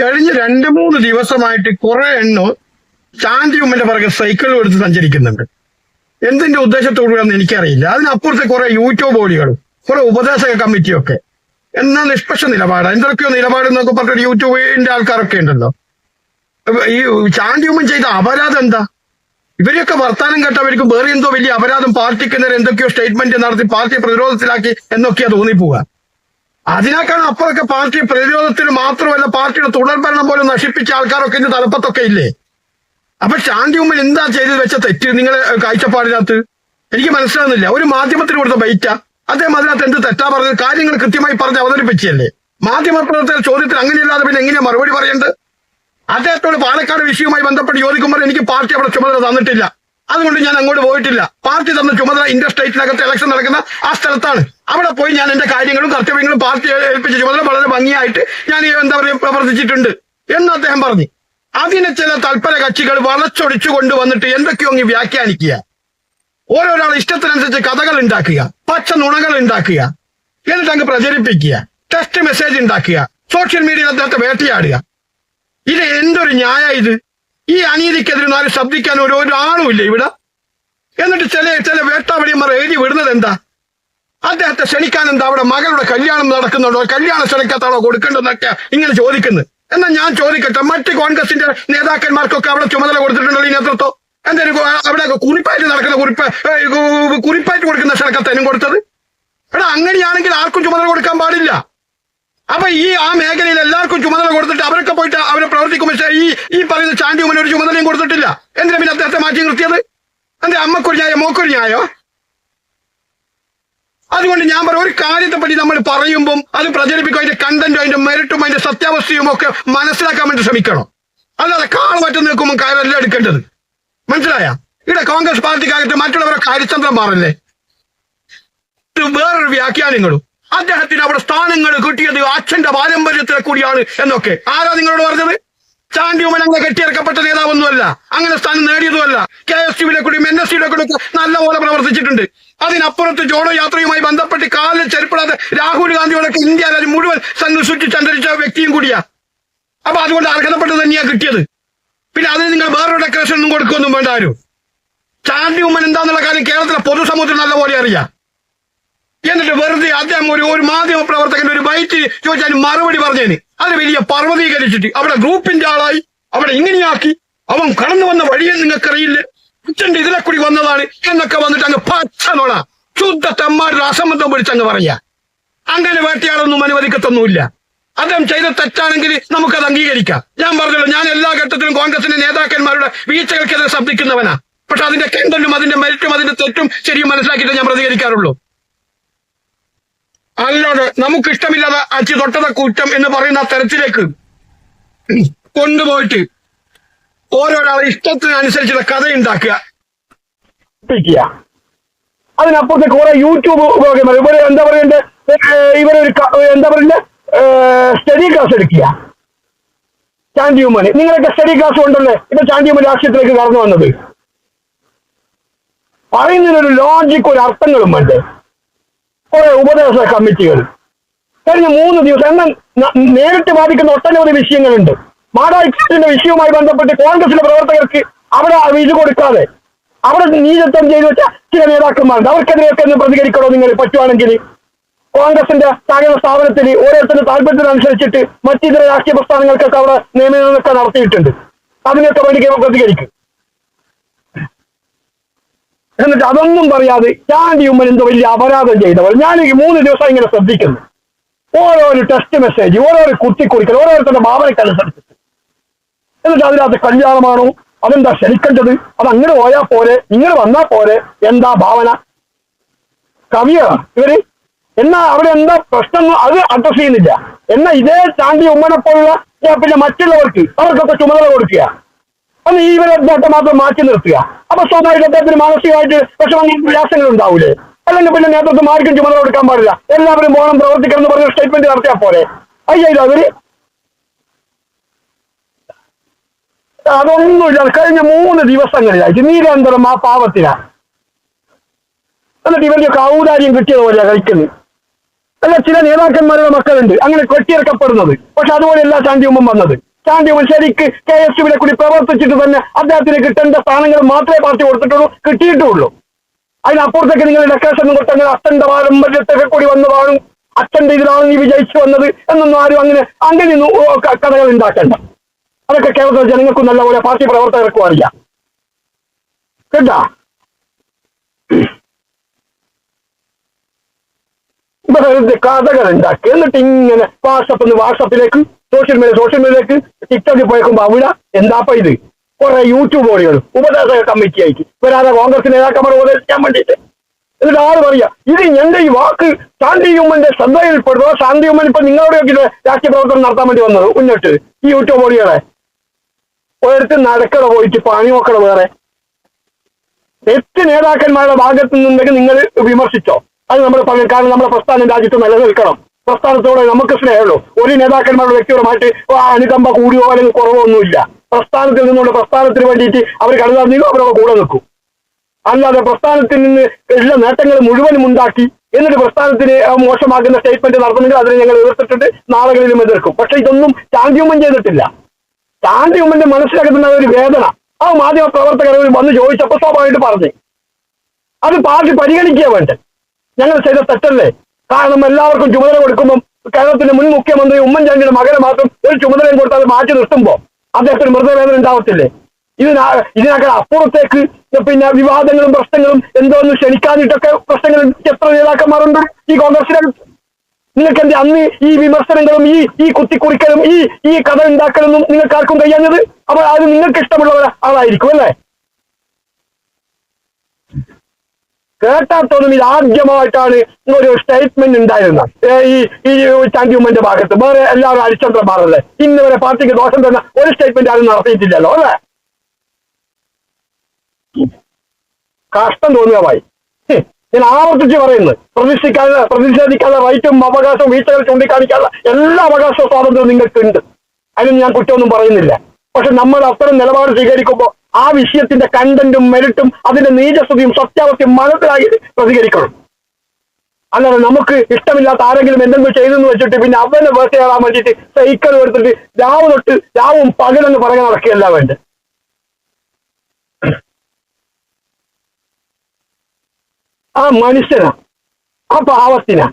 കഴിഞ്ഞ രണ്ട് മൂന്ന് ദിവസമായിട്ട് കുറെ എണ്ണം ചാന്തിയുമ്മന്റെ പുറകെ സൈക്കിളും എടുത്ത് സഞ്ചരിക്കുന്നുണ്ട്. എന്തിന്റെ ഉദ്ദേശത്തോടുകൂടെന്ന് എനിക്കറിയില്ല. അതിനപ്പുറത്തെ കുറെ യൂട്യൂബ് ഓടികളും കുറെ ഉപദേശക കമ്മിറ്റിയൊക്കെ. എന്നാ നിഷ്പക്ഷ നിലപാട്? എന്തൊക്കെയോ നിലപാട് എന്നൊക്കെ പറഞ്ഞിട്ട് യൂട്യൂബിന്റെ ആൾക്കാരൊക്കെ ഉണ്ടല്ലോ. ഈ ചാന്തിയുമ്മൻ ചെയ്ത അപരാധം എന്താ? ഇവരെയൊക്കെ വർത്താനം കേട്ടവർക്ക് വേറെ എന്തോ വലിയ അപരാധം പാർട്ടിക്ക് നേരെ എന്തൊക്കെയോ സ്റ്റേറ്റ്മെന്റ് നടത്തി പാർട്ടിയെ പ്രതിരോധത്തിലാക്കി എന്നൊക്കെയാ തോന്നിപ്പോവുക. അതിനേക്കാൾ അപ്പുറമൊക്കെ പാർട്ടി പ്രതിരോധത്തിന് മാത്രമല്ല പാർട്ടിയുടെ തുടർഭരണം പോലും നശിപ്പിച്ച ആൾക്കാരൊക്കെ ഇന്ന് തലപ്പത്തൊക്കെ ഇല്ലേ? അപ്പൊ ശാന്തി ഉമ്മൻ എന്താ ചെയ്തത് വെച്ച തെറ്റ് നിങ്ങളെ കാഴ്ചപ്പാടിനകത്ത്? എനിക്ക് മനസ്സിലാകുന്നില്ല ഒരു മാധ്യമത്തിന് കൊടുത്ത ബൈറ്റ. അദ്ദേഹം അതിനകത്ത് എന്ത് തെറ്റാ പറഞ്ഞത്? കാര്യങ്ങൾ കൃത്യമായി പറഞ്ഞ് അവതരിപ്പിച്ചല്ലേ മാധ്യമ പ്രവർത്തകർ ചോദ്യത്തിന് അങ്ങനെയല്ലാതെ പിന്നെ എങ്ങനെയാ മറുപടി പറയേണ്ടത്? അദ്ദേഹത്തോട് പാലക്കാട് വിഷയവുമായി ബന്ധപ്പെട്ട് ചോദിക്കുമ്പോൾ എനിക്ക് പാർട്ടി അവിടെ ചുമതല തന്നിട്ടില്ല. അതുകൊണ്ട് ഞാൻ അങ്ങോട്ട് പോയിട്ടില്ല. പാർട്ടി തന്ന ചുമതല ഇന്റർ സ്റ്റേറ്റിനകത്ത് ഇലക്ഷൻ നടക്കുന്ന ആ സ്ഥലത്താണ്. അവിടെ പോയി ഞാൻ എന്റെ കാര്യങ്ങളും കർത്തവ്യങ്ങളും പാർട്ടി ഏൽപ്പിച്ച ചുമതല വളരെ ഭംഗിയായിട്ട് ഞാൻ എന്താ പറയുക പ്രവർത്തിച്ചിട്ടുണ്ട് എന്ന് അദ്ദേഹം പറഞ്ഞു. അതിനെ ചില തൽപര കക്ഷികൾ വളച്ചൊടിച്ചു കൊണ്ടുവന്നിട്ട് എന്തൊക്കെയോ അങ്ങ് വ്യാഖ്യാനിക്കുക. ഓരോരാൾ ഇഷ്ടത്തിനനുസരിച്ച് കഥകൾ ഉണ്ടാക്കുക പച്ച നുണകൾ ഉണ്ടാക്കുക എന്നിട്ട് അങ്ങ് പ്രചരിപ്പിക്കുക ടെസ്റ്റ് മെസ്സേജ് ഉണ്ടാക്കുക സോഷ്യൽ മീഡിയയിൽ അദ്ദേഹത്തെ വേട്ടയാടുക. ഇത് എന്തൊരു ന്യായ ഇത്? ഈ അനീതിക്കെതിരെ നാല് ശബ്ദിക്കാൻ ഒരു ഒരാളും ഇല്ല ഇവിടെ. എന്നിട്ട് ചില ചില വേട്ടാവടിയന്മാർ എഴുതി വിടുന്നത് എന്താ? അദ്ദേഹത്തെ ക്ഷണിക്കാൻ എന്താ അവിടെ മകളുടെ കല്യാണം നടക്കുന്നുണ്ടോ? കല്യാണ ക്ഷണിക്കത്താണോ കൊടുക്കേണ്ടതെന്നൊക്കെ ഇങ്ങനെ ചോദിക്കുന്നു. എന്നാൽ ഞാൻ ചോദിക്കട്ടെ മറ്റ് കോൺഗ്രസിന്റെ നേതാക്കന്മാർക്കൊക്കെ അവിടെ ചുമതല കൊടുത്തിട്ടുണ്ടല്ലോ ഈ നേതൃത്വം? എന്തായാലും അവിടെ കുറിപ്പായിട്ട് നടക്കുന്ന കുറിപ്പ് കുറിപ്പായിട്ട് കൊടുക്കുന്ന ക്ഷണക്കത്തേനും കൊടുത്തത്? എടാ അങ്ങനെയാണെങ്കിൽ ആർക്കും ചുമതല കൊടുക്കാൻ പാടില്ല. അപ്പൊ ഈ ആ മേഖലയിൽ എല്ലാവർക്കും ചുമതല കൊടുത്തിട്ട് അവരൊക്കെ പോയിട്ട് അവരെ പ്രവർത്തിക്കും. പക്ഷേ ഈ ഈ പറയുന്ന ചാണ്ടി ഉമ്മൻ ഒരു ചുമതലയും കൊടുത്തിട്ടില്ല. എന്തിനാ പിന്നെ അദ്ദേഹത്തെ മാറ്റി നിർത്തിയത്? എന്താ അമ്മക്കൊരു ന്യായോ മോക്കൊരു ന്യായോ? അതുകൊണ്ട് ഞാൻ പറയും ഒരു കാര്യത്തെ പറ്റി നമ്മൾ പറയുമ്പം അത് പ്രചരിപ്പിക്കും അതിന്റെ കണ്ടന്റും അതിന്റെ മെറിറ്റും അതിന്റെ സത്യാവസ്ഥയും ഒക്കെ മനസ്സിലാക്കാൻ വേണ്ടി ശ്രമിക്കണം. അല്ലാതെ കാൾ പറ്റി നിൽക്കുമ്പോൾ കാര്യമല്ല എടുക്കേണ്ടത്. മനസ്സിലായ? ഇവിടെ കോൺഗ്രസ് പാർട്ടിക്കകത്ത് മറ്റുള്ളവരെ കാര്യതന്ത്രം മാറല്ലേ വേറൊരു വ്യാഖ്യാനങ്ങളും. അദ്ദേഹത്തിന് അവിടെ സ്ഥാനങ്ങൾ കിട്ടിയത് അച്ഛന്റെ പാരമ്പര്യത്തിലെ കൂടിയാണ് എന്നൊക്കെ. ആരാ നിങ്ങളോട് പറഞ്ഞത്? ചാണ്ടി ഉമൻ അങ്ങനെ കെട്ടിയിറക്കപ്പെട്ട നേതാവൊന്നുമല്ല. അങ്ങനെ സ്ഥാനം നേടിയതുമല്ല. കെ എസ് യുവിലെ കൂടിയും എൻ എസ് സിയുടെ കൂടി നല്ലപോലെ പ്രവർത്തിച്ചിട്ടുണ്ട്. അതിനപ്പുറത്ത് ജോഡോ യാത്രയുമായി ബന്ധപ്പെട്ട് കാലിൽ ചെരുപ്പിടാതെ രാഹുൽ ഗാന്ധിയോടൊക്കെ ഇന്ത്യ രാജ്യം മുഴുവൻ സന്ദർശിച്ച് സഞ്ചരിച്ച വ്യക്തിയും കൂടിയാ. അപ്പൊ അതുകൊണ്ട് അർഹതപ്പെട്ടത് തന്നെയാ കിട്ടിയത്. പിന്നെ അതിന് നിങ്ങൾ വേറൊരു ഡെക്കറേഷൻ ഒന്നും കൊടുക്കൊന്നും വേണ്ട ചാണ്ടി ഉമ്മൻ എന്താന്നുള്ള കാര്യം കേരളത്തിലെ പൊതുസമൂഹത്തിന് നല്ലപോലെ അറിയാം. എന്നിട്ട് വെറുതെ അദ്ദേഹം ഒരു ഒരു മാധ്യമ പ്രവർത്തകന്റെ ഒരു ബൈറ്റ് ചോദിച്ചാൽ മറുപടി പറഞ്ഞേന്. അതിന് വലിയ പർവതീകരിച്ചിട്ട് അവിടെ ഗ്രൂപ്പിന്റെ ആളായി. അവിടെ ഇങ്ങനെയാക്കി. അവൻ കടന്നു വന്ന വഴിയെ നിങ്ങൾക്കറിയില്ല. ഉച്ചന്റെ ഇതിലെ കൂടി വന്നതാണ്? എന്നൊക്കെ വന്നിട്ട് അങ്ങ് പച്ച നോണ. ശുദ്ധ തെമ്മാരുടെ അസംബന്ധം പിടിച്ചങ്ങ് പറയാ. അങ്ങനെ വേട്ടയാളൊന്നും അനുവദിക്കത്തൊന്നുമില്ല. അദ്ദേഹം ചെയ്ത തെറ്റാണെങ്കിൽ നമുക്കത് അംഗീകരിക്കാം. ഞാൻ പറഞ്ഞല്ലോ ഞാൻ എല്ലാ ഘട്ടത്തിലും കോൺഗ്രസിന്റെ നേതാക്കന്മാരുടെ വീഴ്ചകൾക്കെതിരെ ശബ്ദിക്കുന്നവനാ. പക്ഷെ അതിന്റെ കെണ്ടലും അതിന്റെ മെരിറ്റും അതിന്റെ തെറ്റും ശരിയും മനസ്സിലാക്കിയിട്ട് ഞാൻ പ്രതികരിക്കാറുള്ളൂ. അല്ലാതെ നമുക്ക് ഇഷ്ടമില്ലാതെ അച്ചി തൊട്ടത കുറ്റം എന്ന് പറയുന്ന തരത്തിലേക്ക് കൊണ്ടുപോയിട്ട് ഓരോരാളെ ഇഷ്ടത്തിനനുസരിച്ചുള്ള കഥ ഉണ്ടാക്കുക അതിനപ്പുറത്തെ കുറെ യൂട്യൂബ് ഉപയോഗം ഇവർ എന്താ പറയണ്ടേ? ഇവരൊരു എന്താ പറയണ്ടേ? സ്റ്റഡി ക്ലാസ് എടുക്കുക. ചാണ്ടി ഉമ്മന്. നിങ്ങളൊക്കെ സ്റ്റഡി ക്ലാസ് ഉണ്ടല്ലേ ഇപ്പൊ ചാണ്ടി ഉമ്മൻ രാഷ്ട്രീയത്തിലേക്ക് കടന്നു വന്നത്. പറയുന്നതിനൊരു ലോജിക് ഒരു അർത്ഥങ്ങളും വേണ്ടേ കുറെ ഉപദേശ കമ്മിറ്റികൾ. കഴിഞ്ഞ മൂന്ന് ദിവസം എന്നാൽ നേരിട്ട് ബാധിക്കുന്ന ഒട്ടനവധി വിഷയങ്ങളുണ്ട്. മാടായിന്റെ വിഷയവുമായി ബന്ധപ്പെട്ട് കോൺഗ്രസിലെ പ്രവർത്തകർക്ക് അവിടെ വിധി കൊടുക്കാതെ അവിടെ നീചത്വം ചെയ്തു വെച്ച ചില നേതാക്കന്മാരുണ്ട്. അവർക്കെതിരെയൊക്കെ ഒന്ന് പ്രതികരിക്കണോ നിങ്ങൾ പറ്റുവാണെങ്കിൽ? കോൺഗ്രസിന്റെ സഹകരണ സ്ഥാപനത്തിൽ ഓരോരുത്തരുടെ താല്പര്യത്തിനനുസരിച്ചിട്ട് മറ്റിതര രാഷ്ട്രീയ പ്രസ്ഥാനങ്ങൾക്കൊക്കെ അവിടെ നിയമനങ്ങളൊക്കെ നടത്തിയിട്ടുണ്ട്. അതിനൊക്കെ വേണ്ടി പ്രതികരിക്കും. എന്നിട്ട് അതൊന്നും പറയാതെ ചാണ്ടി ഉമ്മൻ എന്തോ വലിയ അപരാധം ചെയ്തവർ ഞാൻ ഈ മൂന്ന് ദിവസം ഇങ്ങനെ ശ്രദ്ധിക്കുന്നു. ഓരോരോ ടെസ്റ്റ് മെസ്സേജ് ഓരോരോ കുത്തിക്കുറിക്കൽ ഓരോരുത്തരുടെ ഭാവനക്കനുസരിച്ച് എന്നിട്ട് അതിനകത്ത് കല്യാണമാണോ? അതെന്താ ക്ഷണിക്കേണ്ടത്? അത് അങ്ങനെ പോയാൽ പോരെ? ഇങ്ങനെ വന്നാൽ പോരെ? എന്താ ഭാവന? കവിയാ ഇവർ? എന്നാ അവിടെ എന്താ പ്രശ്നം അത് അഡ്രസ് ചെയ്യുന്നില്ല. എന്നാ ഇതേ ചാണ്ടി ഉമ്മനെ പോലുള്ള പിന്നെ മറ്റുള്ളവർക്ക് അവർക്കൊക്കെ ചുമതല കൊടുക്കുക. അന്ന് ഈ ഇവരെ അദ്ദേഹത്തെ മാത്രം മാറ്റി നിർത്തുക. അപ്പൊ സ്വാഭാവിക അദ്ദേഹത്തിന് മാനസികമായിട്ട് വിഷമങ്ങളും പ്രയാസങ്ങൾ ഉണ്ടാവൂലേ അല്ലെങ്കിൽ പിന്നെ നേതൃത്വം ആർക്കും ചുമതല കൊടുക്കാൻ പാടില്ല. എല്ലാവരും പോകണം പ്രവർത്തിക്കണം എന്ന് പറഞ്ഞ സ്റ്റേറ്റ്മെന്റ് നടത്തിയാൽ പോരെ. അയ്യോ അവർ അതൊന്നുമില്ല. കഴിഞ്ഞ മൂന്ന് ദിവസങ്ങളിലായിട്ട് നിരന്തരം ആ പാവത്തിനാ എന്നിട്ട് ഇവന്റെയൊക്കെ ഔദാര്യം കിട്ടിയതുപോലെയാ കഴിക്കുന്നത്. അല്ല ചില നേതാക്കന്മാരുടെ മക്കളുണ്ട്. അങ്ങനെ കെട്ടിയിറക്കപ്പെടുന്നത്. പക്ഷെ അതുപോലെ എല്ലാ ഉമ്മൻ വന്നത്. ചാണ്ടി മുൻശേരിക്ക് ശരിക്ക് കെ എസ് യുവിനെ കൂടി പ്രവർത്തിച്ചിട്ട് തന്നെ അദ്ദേഹത്തിന് കിട്ടേണ്ട സ്ഥാനങ്ങൾ മാത്രമേ പാർട്ടി കൊടുത്തിട്ടുള്ളൂ കിട്ടിയിട്ടുള്ളൂ. അതിനപ്പുറത്തേക്ക് നിങ്ങൾ ലൊക്കേഷൻ കൊടുത്ത് അങ്ങനെ അച്ഛന്റെ പാരമ്പര്യത്തൊക്കെ കൂടി വന്നതാണ് വാഴും അച്ഛന്റെ ഇതിലാണ് നീ വിജയിച്ചു വന്നത് എന്നൊന്നും ആരും അങ്ങനെ അങ്ങനെ കഥകൾ ഉണ്ടാക്കണ്ട. അതൊക്കെ കേരളത്തിലെ ജനങ്ങൾക്കും നല്ലപോലെ പാർട്ടി പ്രവർത്തകർക്കും അറിയാം. കേട്ടാ? വെറുതെ കഥകൾ ഉണ്ടാക്കി എന്നിട്ട് ഇങ്ങനെ വാട്സപ്പിൽ നിന്ന് വാട്സപ്പിലേക്ക് സോഷ്യൽ മീഡിയ സോഷ്യൽ മീഡിയയിലേക്ക് ടിക്ടോക്കിൽ പോയേക്കുമ്പോ അവിടെ എന്താപ്പ ഇത്? കുറെ യൂട്യൂബ് ഓടികൾ ഉപദേശക കമ്മിറ്റി ആയിട്ട്. വരാതെ കോൺഗ്രസ് നേതാക്കന്മാർ ഉപദേശിക്കാൻ വേണ്ടിയിട്ട്? എന്നിട്ട് ആൾ പറയാ? ഇത് എന്റെ ഈ വാക്ക് ശാന്തി ഉമ്മന്റെ ശ്രദ്ധയിൽപ്പെടുക ശാന്തി ഉമ്മൻ ഇപ്പൊ നിങ്ങളോടൊക്കെ രാഷ്ട്രീയ പ്രവർത്തനം നടത്താൻ വേണ്ടി വന്നത്. മുന്നിട്ട് ഈ യൂട്യൂബ് ഓടികളെ ഒരിടത്ത് നടക്കട പോയിട്ട് പണി നോക്കട വേറെ. തെറ്റ് നേതാക്കന്മാരുടെ ഭാഗത്ത് നിന്നുണ്ടെങ്കിൽ നിങ്ങൾ വിമർശിച്ചോ? അത് നമ്മൾ പറയും കാരണം നമ്മുടെ പ്രസ്ഥാനം രാജ്യത്ത് നിലനിൽക്കണം. പ്രസ്ഥാനത്തോടെ നമുക്ക് സ്നേഹമുള്ളൂ. ഒരു നേതാക്കന്മാരുടെ വ്യക്തിപരമായിട്ട് അനുകമ്പ കൂടിയോ അല്ലെങ്കിൽ കുറവോ ഒന്നുമില്ല. പ്രസ്ഥാനത്തിൽ നിന്നുള്ള പ്രസ്ഥാനത്തിന് വേണ്ടിയിട്ട് അവർ കടന്നു അവരവിടെ കൂടെ നിൽക്കും. അല്ലാതെ പ്രസ്ഥാനത്തിൽ നിന്ന് എല്ലാ നേട്ടങ്ങൾ മുഴുവനും ഉണ്ടാക്കി എന്നിട്ട് പ്രസ്ഥാനത്തിന് മോശമാക്കുന്ന സ്റ്റേറ്റ്മെന്റ് നടത്തുന്നെങ്കിൽ അതിനെ ഞങ്ങൾ എതിർത്തിട്ടുണ്ട് നാളുകളിലും എതിർക്കും. പക്ഷെ ഇതൊന്നും ചാന്തിയുമ്മൻ ചെയ്തിട്ടില്ല. ചാന്തിയുമ്മന്റെ മനസ്സിലാക്കുന്ന ഒരു വേദന. ആ മാധ്യമ പ്രവർത്തകർ വന്ന് ചോദിച്ചപ്പോ സ്വാഭാവികമായിട്ട് പറഞ്ഞു. അത് പാർട്ടി പരിഗണിക്കുക വേണ്ടേ ഞങ്ങൾ ചെയ്ത തെറ്റല്ലേ? കാരണം എല്ലാവർക്കും ചുമതല കൊടുക്കുമ്പോൾ കേരളത്തിന്റെ മുൻ മുഖ്യമന്ത്രി ഉമ്മൻചാണ്ടിയുടെ മകനെ മാത്രം ഒരു ചുമതലയും കൊടുത്താൽ മാറ്റി നിർത്തുമ്പോൾ അദ്ദേഹത്തിന് മൃതവേദന ഉണ്ടാവത്തില്ലേ? ഇതിന ഇതിനകത്ത് അപ്പുറത്തേക്ക് പിന്നെ വിവാദങ്ങളും പ്രശ്നങ്ങളും എന്തോന്ന് ക്ഷണിക്കാതിട്ടൊക്കെ പ്രശ്നങ്ങൾ എത്ര നേതാക്കന്മാരുണ്ട് ഈ കോൺഗ്രസിനകത്ത് നിങ്ങൾക്ക് എന്റെ അന്ന് ഈ വിമർശനങ്ങളും ഈ ഈ കുത്തിക്കുറിക്കലും ഈ ഈ കഥ ഉണ്ടാക്കലൊന്നും നിങ്ങൾക്ക് ആർക്കും കഴിയാഞ്ഞത്? അപ്പോൾ അത് നിങ്ങൾക്ക് ഇഷ്ടമുള്ള ആളായിരിക്കും അല്ലേ? കേട്ടാത്തോന്നും ഇത് ആദ്യമായിട്ടാണ് ഒരു സ്റ്റേറ്റ്മെന്റ് ഉണ്ടായിരുന്നത്. ഈ ഈ ചാന്തിയുമ്മന്റെ ഭാഗത്ത്. വേറെ എല്ലാവരും ഹരിചന്ദ്രന്മാരല്ലേ ഇന്ന് വരെ പാർട്ടിക്ക് ദോഷം തന്ന ഒരു സ്റ്റേറ്റ്മെന്റ് ആരും നടത്തിയിട്ടില്ലല്ലോ അല്ലേ? കഷ്ടം തോന്നുക ഞാൻ ആവർത്തിച്ച് പറയുന്നു. പ്രതിഷ്ഠിക്കാതെ പ്രതിഷേധിക്കാതെ റൈറ്റും അവകാശവും വീഴ്ചകൾ ചൂണ്ടിക്കാണിക്കാനുള്ള എല്ലാ അവകാശ സ്വാതന്ത്ര്യവും നിങ്ങൾക്കുണ്ട്. അതിന് ഞാൻ കുറ്റമൊന്നും പറയുന്നില്ല. പക്ഷെ നമ്മൾ അത്തരം നിലപാട് സ്വീകരിക്കുമ്പോൾ ആ വിഷയത്തിന്റെ കണ്ടന്റും മെരിട്ടും അതിന്റെ നീചസ്തുതിയും സത്യാവസ്ഥയും മനസ്സിലാക്കി പ്രതികരിക്കണം. അല്ലാതെ നമുക്ക് ഇഷ്ടമില്ലാത്ത ആരെങ്കിലും എന്തെങ്കിലും ചെയ്തെന്ന് വെച്ചിട്ട് പിന്നെ അവനെ വേട്ടയാടാൻ വേണ്ടിയിട്ട് സൈക്കിൾ എടുത്തിട്ട് രാവ് തൊട്ട് രാവും പകലെന്ന് പറയാൻ നടക്കുകയല്ല വേണ്ട ആ മനുഷ്യനാ. ആ പാവത്തിനാ.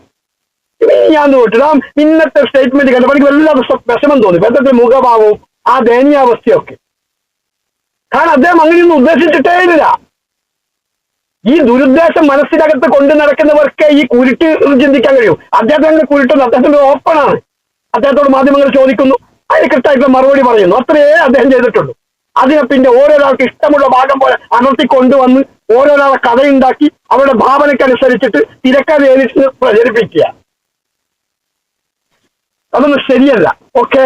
ഞാൻ തോട്ടിട്ട് ആ ഇന്നത്തെ സ്റ്റേറ്റ്മെന്റ് കണ്ടപ്പോൾ എനിക്ക് വല്ലാതെ വിഷമം തോന്നി. ബന്ധത്തിൽ മുഖഭാവവും ആ ദയനീയാവസ്ഥയൊക്കെ കാരണം അദ്ദേഹം അങ്ങനെയൊന്നും ഉദ്ദേശിച്ചിട്ടേ ഇല്ല. ഈ ദുരുദ്ദേശം മനസ്സിനകത്ത് കൊണ്ട് നടക്കുന്നവർക്ക് ഈ കുരുട്ട് ചിന്തിക്കാൻ കഴിയും. അദ്ദേഹത്തിന്റെ കുരുട്ടൊന്നും അദ്ദേഹത്തിന്റെ ഓപ്പണാണ് അദ്ദേഹത്തോട് മാധ്യമങ്ങൾ ചോദിക്കുന്നു. അതിന് കൃത്യമായിട്ടുള്ള മറുപടി പറയുന്നു. അത്രയേ അദ്ദേഹം ചെയ്തിട്ടുള്ളൂ. അതിനെ പിന്നെ ഓരോരാൾക്ക് ഇഷ്ടമുള്ള ഭാഗം പോലെ അമർത്തി കൊണ്ടുവന്ന് ഓരോരാളെ കഥയുണ്ടാക്കി അവരുടെ ഭാവനയ്ക്കനുസരിച്ചിട്ട് തിരക്കഥ പ്രചരിപ്പിക്കുക. അതൊന്നും ശരിയല്ല. ഓക്കെ